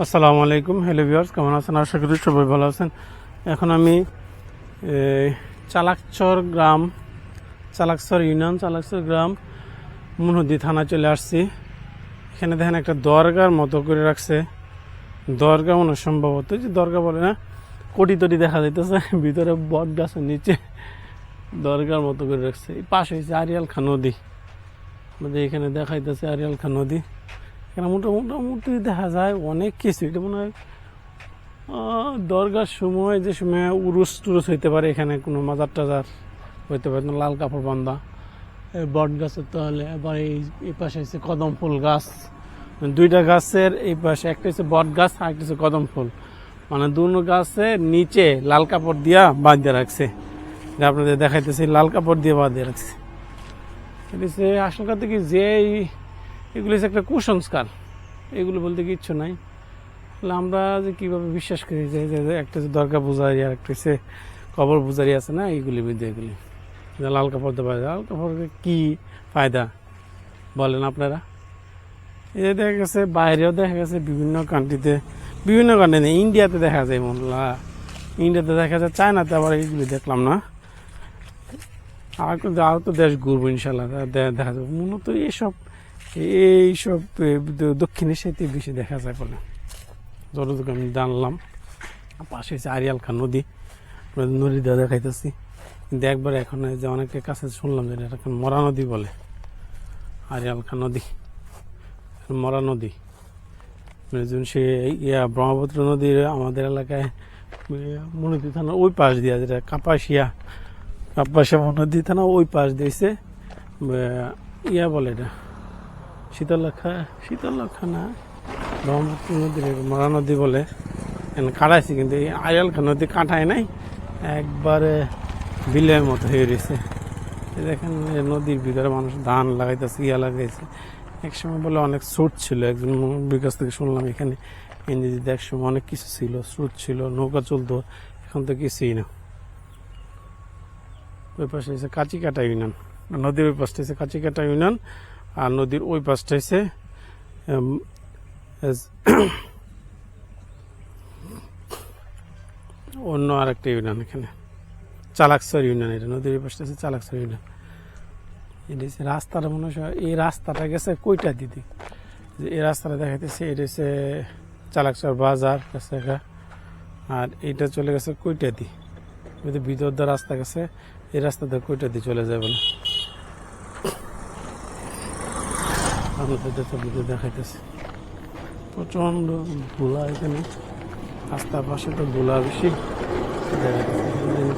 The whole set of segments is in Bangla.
আসসালামু আলাইকুম। হ্যালো ভিউয়ার্স কেমন আছেন? আশা করি সবাই ভালো আছেন। এখন আমি চালাকচর গ্রাম, চালাকচর ইউনিয়ন, চালাকচর গ্রাম মনদী থানা চলে আসছি। এখানে দেখেন একটা দরগার মতো করে রাখছে। দরগা মনে সম্ভবত যে দরগা বলে না, কোটি তটি দেখা যাইতেছে। ভিতরে বট গাছের নিচে দরগার মতো করে রাখছে। এই পাশে হচ্ছে আরিয়াল খা নদী। আমাদের এখানে দেখাইতেছে আরিয়াল খা নদী। এখানে মোটামুটি দেখা যায় অনেক কিছু। এটা মনে হয় দরগার সময় যে সময় উরুস টুরুস হইতে পারে, এখানে কোনো মাজার টাজার হইতে পারে লাল কাপড় বান্ধা। বট গাছের তাহলে আবার এই পাশে হচ্ছে কদম ফুল গাছ। দুইটা গাছের এই পাশে, একটা হচ্ছে বট গাছ, আর একটা হচ্ছে কদম ফুল। মানে দুনো গাছের নিচে লাল কাপড় দিয়া বাঁধ দিয়ে রাখছে। যা আপনাদের দেখাইতেছি, লাল কাপড় দিয়ে বাঁধ দিয়ে রাখছে। এটা হচ্ছে আসল কথা কি যে এই- এগুলো হচ্ছে একটা কুসংস্কার। এগুলো বলতে কিচ্ছু নাই। তাহলে আমরা যে কীভাবে বিশ্বাস করি যে একটা যে দরগা আর একটা হচ্ছে কবর পূজারি আছে না এইগুলি বিদ্যে এগুলি। লাল কাপড় দেওয়া যায় লাল কাপড়ের কী ফায়দা বলেন আপনারা? এই দেখা গেছে, বাইরেও দেখা গেছে বিভিন্ন কান্ট্রিতে বিভিন্ন কান্ট্রিতে ইন্ডিয়াতে দেখা যায় মোল্লা। ইন্ডিয়াতে দেখা যায় চায়নাতে আবার এইগুলি দেখলাম না। আর তো আরও তো দেশ ঘুরবো ইনশাল্লাহ দেখা যাবে। মূলত এইসব এইসব দক্ষিণ এশিয়াতে বেশি দেখা যায় বলে। যতটুকু আমি জানলাম, পাশে হচ্ছে আরিয়াল খান নদী। আপনাদের নদীটা দেখাইতেছি। কিন্তু একবার এখন যে অনেকের কাছে শুনলাম যে এটা মরা নদী বলে। আরিয়াল খান নদী। মরা নদী। মানে যেমন সে ইয়া ব্রহ্মপুত্র নদীর আমাদের এলাকায় মনোদী থানা ওই পাশ দিয়া যেটা কাপাসিয়া কাপাসিয়া মনোদী থানা ওই পাশ দিয়েছে ইয়া বলে এটা। শীতলক্ষা শীতলক্ষা না, ব্রহ্মপুত্র নদীর মরা নদী বলে কাটাইছে, কিন্তু এই আয়াল খান নদী কাটায় নাই, একবারে বিলের মতো হয়ে রয়েছে। দেখেন নদীর ভিতরে মানুষ ধান লাগাইতেছে, ইয়া লাগাইছে। এক সময় বলে অনেক স্রোত ছিল, একজন কাছ থেকে শুনলাম এখানে নদীতে এক সময় অনেক কিছু ছিল, স্রোত ছিল, নৌকা চলতো, এখন তো কিছুই না। ওই পাশে হচ্ছে কাঁচিকাটা ইউনিয়ন, নদীর ওই পাশটা হচ্ছে কাঁচিকাটা ইউনিয়ন আর নদীর ওই পাশটা হচ্ছে অন্য আর একটা ইউনিয়ন এখানে। চালাকসর ইউনিয়ন এটা, নদীর পাশটা হচ্ছে চালাকসর ইউনিয়ন। এটা হচ্ছে রাস্তাটা মনে হয় এই রাস্তাটা গেছে কইটা দিদি? যে এই রাস্তাটা দেখাইতেছে, এটা হচ্ছে চালাকসর বাজার কাছে আর এইটা চলে গেছে কইটা দি? ভিতর দিয়ে রাস্তা গেছে, এই রাস্তা দিয়ে কইটা দিয়ে চলে যাবে না? তো ভিডিও দেখাইতেছে। প্রচণ্ড ধুলা এখানে। রাস্তার পাশে তো ধুলা বেশি।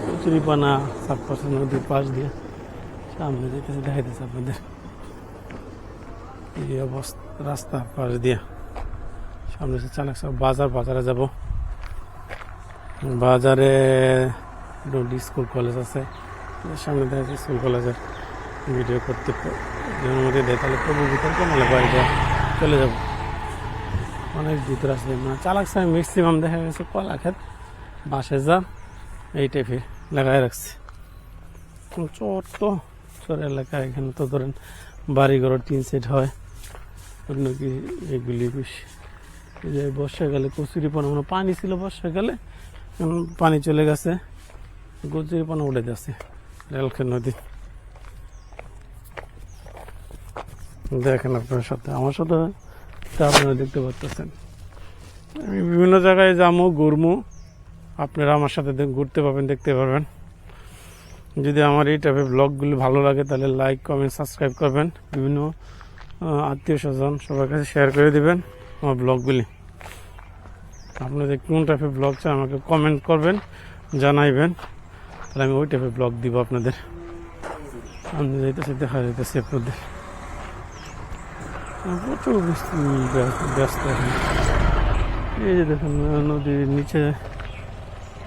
কচুরিপানা, চারপাশে নদীর পাশ দিয়ে। সামনে যেতেছে, দেখাইতেছে আপনাদের। এই অবস্থা, রাস্তার পাশ দিয়ে। সামনে হচ্ছে চালাক সব বাজার, বাজারে যাব। বাজারে স্কুল কলেজ আছে। সামনে দেখা স্কুল কলেজের ভিডিও করতে যদি দেয় তাহলে বাড়িতে চলে যাব। অনেক ভিতর আসলে মানে চালাক সাহেব ম্যাক্সিমাম দেখা গেছে কলা খেত বাসে যা এই টাইপের লাগাই রাখছে। ছোট্ট চর এলাকা এখানে তো ধরেন বাড়ি ঘর তিন সেট হয় অন্য কি এগুলি বেশি। যে বর্ষাকালে কচুরি পানা মানে পানি ছিল বর্ষাকালে পানি চলে গেছে, কচুরি পানা উঠে যাচ্ছে, রেলখের নদী। দেখেন আপনার সাথে। আমার সাথে আপনারা দেখতে পাচ্ছেন আমি বিভিন্ন জায়গায় যাব ঘুরমু আপনারা আমার সাথে ঘুরতে পাবেন দেখতে পারবেন। যদি আমার এই টাইপের ব্লগগুলি ভালো লাগে, তাহলে লাইক কমেন্ট সাবস্ক্রাইব করবেন। বিভিন্ন আত্মীয় স্বজন সবার কাছে শেয়ার করে দেবেন আমার ব্লগগুলি আপনাদের কোন টাইপের ব্লগ চাই আমাকে কমেন্ট করবেন, জানাইবেন। তাহলে আমি ওই টাইপের ব্লগ দিব আপনাদের। আমি যাইতেছি, দেখা যাইতেছি আপনাদের। প্রচুর ব্যস্ত- এই যে দেখুন, নদীর নিচে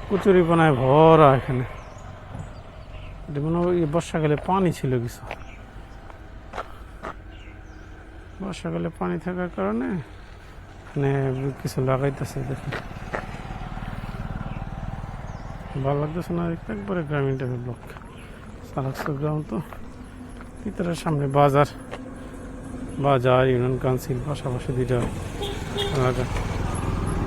কচুরিপানায় ভরা এখানে। এটা বর্ষাকালে পানি ছিল কিছু। বর্ষাকালে পানি থাকার কারণে এখানে কিছু লাগাইতেছে, দেখুন। ভালো লাগতেছে না, একবারে গ্রামীণ টাইপের ব্লক। সারাক্সর গ্রাম তো ভিতরে সামনে বাজার। বাজার ইউনিয়ন কাউন্সিল পাশাপাশি দুইটা এলাকা